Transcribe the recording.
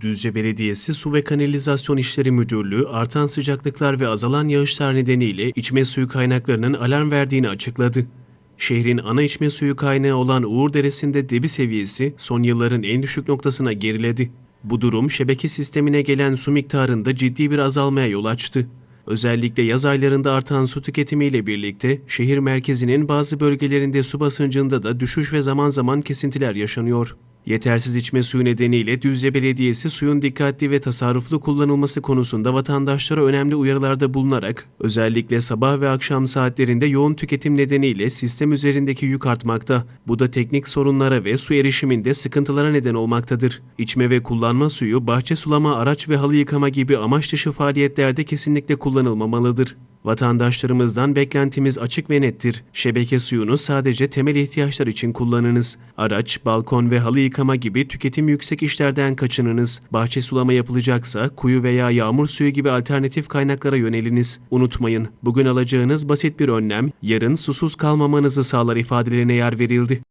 Düzce Belediyesi Su ve Kanalizasyon İşleri Müdürlüğü artan sıcaklıklar ve azalan yağışlar nedeniyle içme suyu kaynaklarının alarm verdiğini açıkladı. Şehrin ana içme suyu kaynağı olan Uğur Deresi'nde debi seviyesi son yılların en düşük noktasına geriledi. Bu durum şebeke sistemine gelen su miktarında ciddi bir azalmaya yol açtı. Özellikle yaz aylarında artan su tüketimiyle birlikte şehir merkezinin bazı bölgelerinde su basıncında da düşüş ve zaman zaman kesintiler yaşanıyor. Yetersiz içme suyu nedeniyle Düzce Belediyesi suyun dikkatli ve tasarruflu kullanılması konusunda vatandaşlara önemli uyarılarda bulunarak özellikle sabah ve akşam saatlerinde yoğun tüketim nedeniyle sistem üzerindeki yük artmakta. Bu da teknik sorunlara ve su erişiminde sıkıntılara neden olmaktadır. İçme ve kullanma suyu bahçe sulama, araç ve halı yıkama gibi amaç dışı faaliyetlerde kesinlikle kullanılmamalıdır. Vatandaşlarımızdan beklentimiz açık ve nettir. Şebeke suyunu sadece temel ihtiyaçlar için kullanınız. Araç, balkon ve halı yıkama gibi tüketim yüksek işlerden kaçınınız. Bahçe sulama yapılacaksa kuyu veya yağmur suyu gibi alternatif kaynaklara yöneliniz. Unutmayın, bugün alacağınız basit bir önlem yarın susuz kalmamanızı sağlar ifadelerine yer verildi.